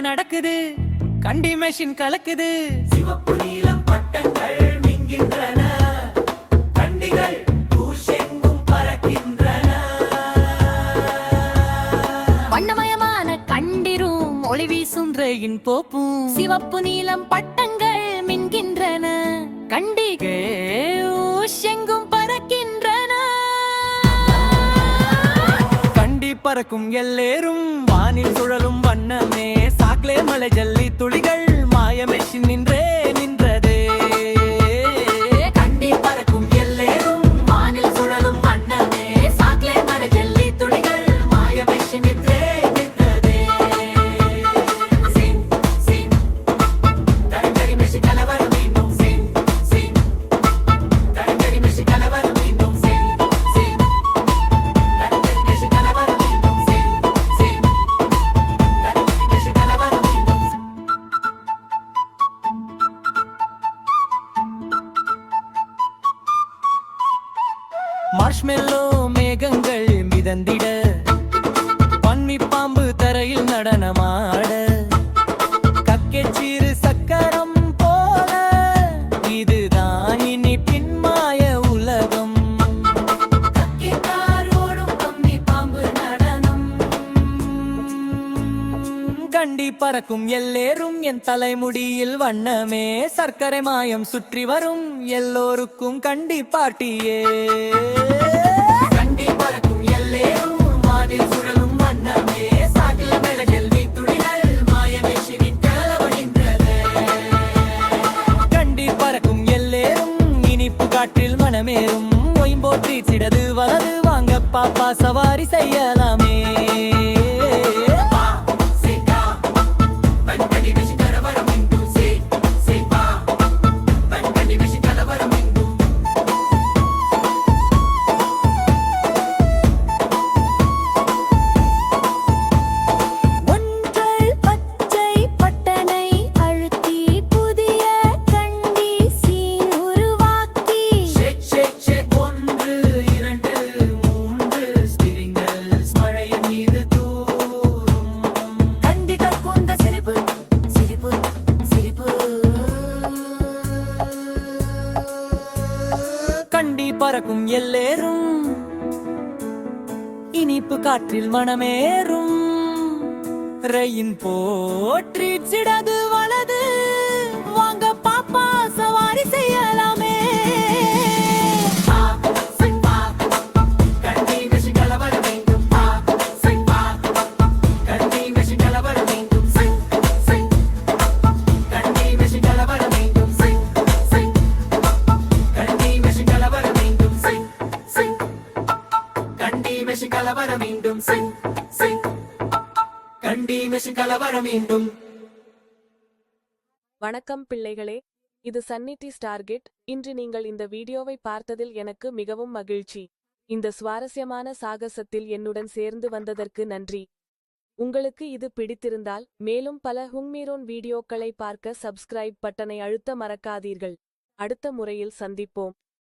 நடக்குது? கண்டி மெஷின் கலக்குது. சிவப்பு நீலம் பட்டங்கள் மின்கின்றன. கண்டிகள் ஊஷெங்கும் பறக்கின்றன. வண்ணமயமான கண்டிரும் ஒளி வீசும் சுந்தரையின் போப்பும். சிவப்பு நீலம் பட்டங்கள் மின்கின்றன. கண்டிகை ஊஷெங்கும் பறக்கின்றன. கண்டி பறக்கும் எல்லேரும் வானில் மார்ஷ்மெல்லோ மேகங்கள் மிதந்திட பன்மி பாம்பு தரையில் நடனமா? கண்டி பறக்கும் எல்லேரும் என் தலைமுடியில் வண்ணமே. சர்க்கரை மாயம் சுற்றி வரும் எல்லோருக்கும் கண்டி பாட்டியே. கண்டி பறக்கும் எல்லேரும் வானில் சுழலும் வண்ணமே. சாக்கில மேல கேள்வி துளிகள் மாயமேஷினின் கண்டி பறக்கும் எல்லேரும் இனிப்பு காற்றில் மனமேறும். ஒயம்போற்றி சிடது வலது வாங்க பாப்பா சவாரி செய்யலாமே. பறக்கும் எல்லேரும் இனிப்பு காற்றில் மனமேறும். ரயின் போற்றி சிடது கலவர மீண்டும் சிங் சிங். கண்டி மிஷின் கலவர மீண்டும். வணக்கம் பிள்ளைகளே இது சன்னிட்டி ஸ்டார்கெட். இன்று நீங்கள் இந்த வீடியோவை பார்த்ததில் எனக்கு மிகவும் மகிழ்ச்சி. இந்த சுவாரஸ்யமான சாகசத்தில் என்னுடன் சேர்ந்து வந்ததற்கு நன்றி. உங்களுக்கு இது பிடித்திருந்தால் மேலும் பல ஹுங்மீரோன் வீடியோக்களை பார்க்க சப்ஸ்கிரைப் பட்டனை அழுத்த மறக்காதீர்கள். அடுத்த முறையில் சந்திப்போம்.